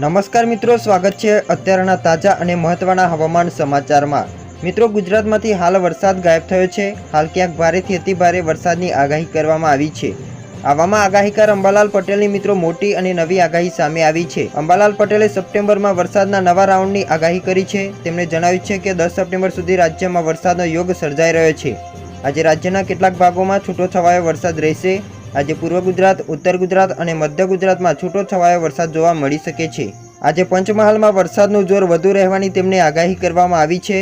નમસ્કાર મિત્રો, સ્વાગત છે અત્યારના તાજા અને મહત્વના હવામાન સમાચારમાં. મિત્રો, ગુજરાતમાંથી હાલ વરસાદ ગાયબ થયો છે. હાલ ક્યાંક ભારેથી અતિ ભારે વરસાદની આગાહી કરવામાં આવી છે. આવામાં આગાહીકાર અંબાલાલ પટેલની મિત્રો મોટી અને નવી આગાહી સામે આવી છે. અંબાલાલ પટેલે સપ્ટેમ્બરમાં વરસાદના નવા રાઉન્ડની આગાહી કરી છે. તેમણે જણાવ્યું છે કે દસ સપ્ટેમ્બર સુધી રાજ્યમાં વરસાદનો યોગ સર્જાઈ રહ્યો છે. આજે રાજ્યના કેટલાક ભાગોમાં છૂટો છવાયો વરસાદ રહેશે. આજે પૂર્વ ગુજરાત, ઉત્તર ગુજરાત અને મધ્ય ગુજરાતમાં છૂટો છવાયો વરસાદ જોવા મળી શકે છે. આજે પંચમહાલમાં વરસાદનું જોર વધુ રહેવાની તેમને આગાહી કરવામાં આવી છે.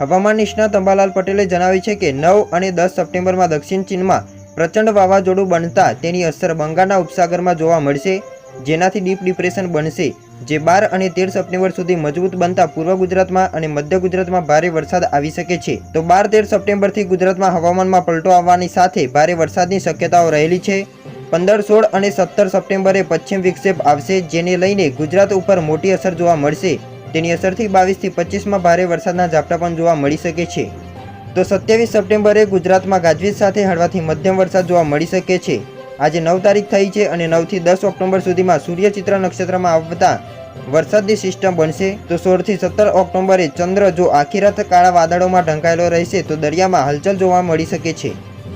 હવામાન નિષ્ણાત અંબાલાલ પટેલે જણાવ્યું છે કે નવ અને દસ સપ્ટેમ્બરમાં દક્ષિણ ચીનમાં પ્રચંડ વાવાઝોડું બનતા તેની અસર બંગાળના ઉપસાગરમાં જોવા મળશે. જેનાથી ડીપ ડિપ્રેશન બનશે. જે બાર અને તેર સપ્ટેમ્બર સુધી મજબૂત બનતા પૂર્વ ગુજરાતમાં અને મધ્ય ગુજરાતમાં ભારે વરસાદ આવી શકે છે. તો બાર તેર સપ્ટેમ્બરથી ગુજરાતમાં હવામાનમાં પલટો આવવાની સાથે ભારે વરસાદની શક્યતાઓ રહેલી છે. પંદર, સોળ અને સત્તર સપ્ટેમ્બરે પશ્ચિમ વિક્ષેપ આવશે, જેને લઈને ગુજરાત ઉપર મોટી અસર જોવા મળશે. તેની અસરથી બાવીસથી પચીસમાં ભારે વરસાદના ઝાપટા પણ જોવા મળી શકે છે. તો સત્યાવીસ સપ્ટેમ્બરે ગુજરાતમાં ગાજવીજ સાથે હળવાથી મધ્યમ વરસાદ જોવા મળી શકે છે. આજે નવ તારીખ થઈ છે અને નવથી દસ ઓક્ટોબર સુધીમાં સૂર્યચિત્ર નક્ષત્રમાં આવતા વરસાદની સિસ્ટમ બનશે. તો સોળથી સત્તર ઓક્ટોબરે ચંદ્ર જો આખી રાત કાળા વાદળોમાં ઢંકાયેલો રહેશે, તો દરિયામાં હલચલ જોવા મળી શકે છે.